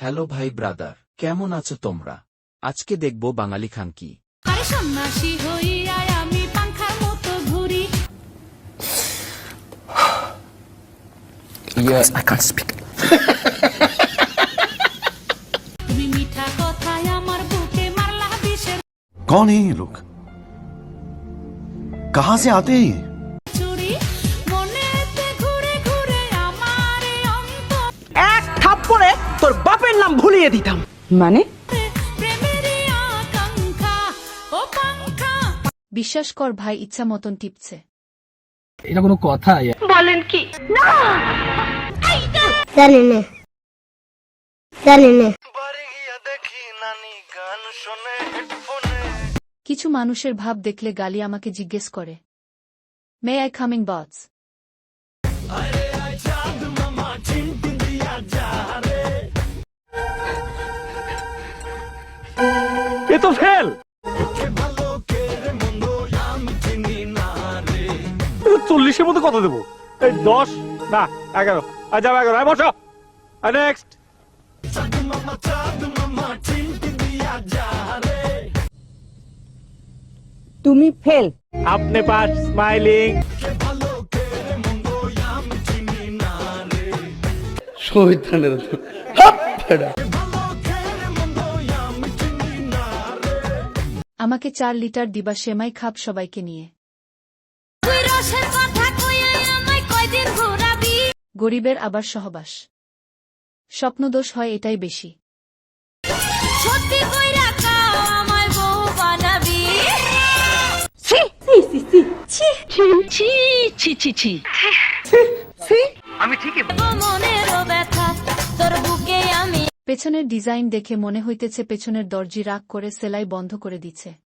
Hello ভাই brother কেমন আছো তোমরা আজকে দেখব বাঙালি খান কি আরে সন্ন্যাসী হইয়া আমি পাংখার মতো ঘুরি Yes, I can't speak. তুমি মিঠা কথায় আমার বুকে মারলা বিষের कौन है ये लोग कहां से आते हैं তোর বাপের নাম ভুলিয়ে দিতাম। মানে? বিশ্বাস কর ভাই ইচ্ছা মতন টিপছে। এটা কোনো কথা জানি না। জানি না। কিছু মানুষের ভাব দেখলে গালি আমাকে জিজ্ঞেস করে। মে আই কামিং বটস এ তো ফেল। চল্লিশের মধ্যে কত দেবো? এই দশ না এগারো। আর যাব এগারো আর বসো। আর নেক্সট তুমি ফেল। আপনি পাস স্মাইলিং আমাকে চার লিটার দিবা সেমাই খাপ সবাইকে নিয়ে। গরিবের আবার সহবাস। স্বপ্নদোষ হয় এটাই বেশি। সত্যি কইরা পেছনের ডিজাইন দেখে মনে হইতেছে পেছনের দরজি রাগ করে সেলাই বন্ধ করে দিচ্ছে।